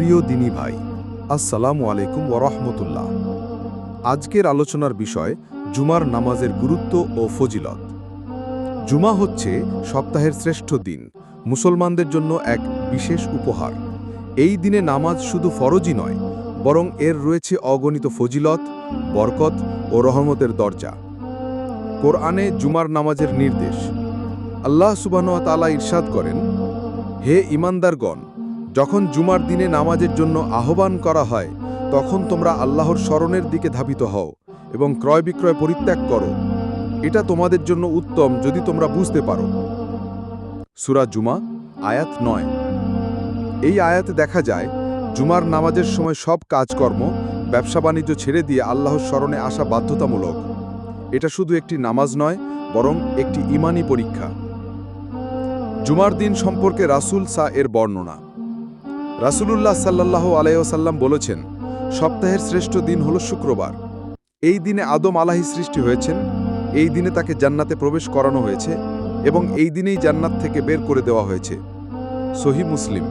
প্রিয় দিনী ভাই, আসসালামু আলাইকুম ওরহমতুল্লাহ আজকের আলোচনার বিষয় জুমার নামাজের গুরুত্ব ও ফজিলত। জুমা হচ্ছে সপ্তাহের শ্রেষ্ঠ দিন, মুসলমানদের জন্য এক বিশেষ উপহার। এই দিনে নামাজ শুধু ফরজই নয়, বরং এর রয়েছে অগণিত ফজিলত, বরকত ও রহমতের দরজা। কোরআনে জুমার নামাজের নির্দেশ। আল্লাহ সুবাহ তালা ইরশাদ করেন, হে ইমানদারগণ যখন জুমার দিনে নামাজের জন্য আহ্বান করা হয়, তখন তোমরা আল্লাহর স্মরণের দিকে ধাবিত হও এবং ক্রয় বিক্রয় পরিত্যাগ করো। এটা তোমাদের জন্য উত্তম যদি তোমরা বুঝতে পারো। সুরা জুমা, আয়াত নয়। এই আয়াতে দেখা যায়, জুমার নামাজের সময় সব কাজকর্ম ব্যবসা বাণিজ্য ছেড়ে দিয়ে আল্লাহর স্মরণে আসা বাধ্যতামূলক। এটা শুধু একটি নামাজ নয়, বরং একটি ইমানি পরীক্ষা। জুমার দিন সম্পর্কে রাসূল সা এর বর্ণনা। রাসূলুল্লাহ সাল্লাহ আলাইসাল্লাম বলেছেন, সপ্তাহের শ্রেষ্ঠ দিন হল শুক্রবার। এই দিনে আদম আলাহি সৃষ্টি হয়েছেন, এই দিনে তাকে জান্নাতে প্রবেশ করানো হয়েছে এবং এই দিনেই জান্নাত থেকে বের করে দেওয়া হয়েছে। সহি মুসলিম।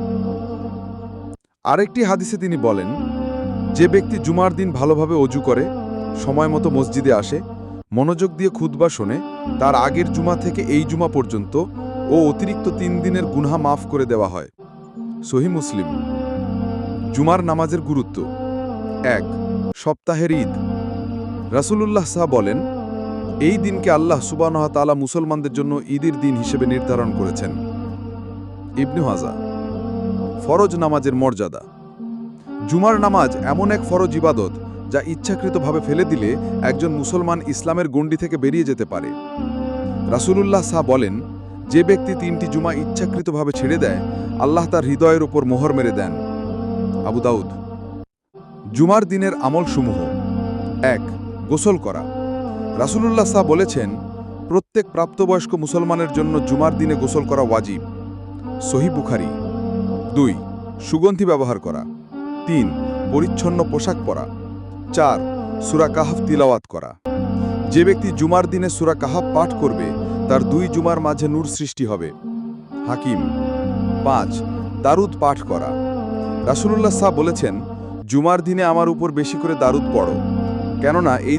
আরেকটি হাদিসে তিনি বলেন, যে ব্যক্তি জুমার দিন ভালোভাবে অজু করে, সময় মতো মসজিদে আসে, মনোযোগ দিয়ে খুতবা শোনে, তার আগের জুমা থেকে এই জুমা পর্যন্ত ও অতিরিক্ত তিন দিনের গুনহা মাফ করে দেওয়া হয়। সহি মুসলিম। জুমার নামাজের গুরুত্ব। এক, সপ্তাহের ঈদ। রাসূলুল্লাহ সাহ বলেন, এই দিনকে আল্লাহ সুবানহ তালা মুসলমানদের জন্য ঈদের দিন হিসেবে নির্ধারণ করেছেন। ইবনু হাজা ফরজ নামাজের মর্যাদা। জুমার নামাজ এমন এক ফরজ ইবাদত যা ইচ্ছাকৃতভাবে ফেলে দিলে একজন মুসলমান ইসলামের গণ্ডি থেকে বেরিয়ে যেতে পারে। রাসূলুল্লাহ সাহ বলেন, যে ব্যক্তি তিনটি জুমা ইচ্ছাকৃতভাবে ছেড়ে দেয় আল্লাহ তার হৃদয়ের উপর মোহর মেরে দেন। আবু দাউদ, জুমার দিনের আমলসমূহ। এক, গোসল করা। রাসূলুল্লাহ সাহ বলেছেন, প্রত্যেক প্রাপ্তবয়স্ক মুসলমানের জন্য জুমার দিনে গোসল করা ওয়াজিব। সহি বুখারি। দুই, সুগন্ধি ব্যবহার করা। তিন, পরিচ্ছন্ন পোশাক পরা। চার, সুরা কাহাফ তিলাওয়াত করা। যে ব্যক্তি জুমার দিনে সুরা কাহাফ পাঠ করবে, তার দুই জুমার মাঝে নূর সৃষ্টি হবে। হাকিম পাঁচ, দারুদ পাঠ করা। রাসুল্লাহ সাহ বলেছেন, জুমার দিনে আমার উপর বেশি করে দারুদ পড়ো। কেননা এই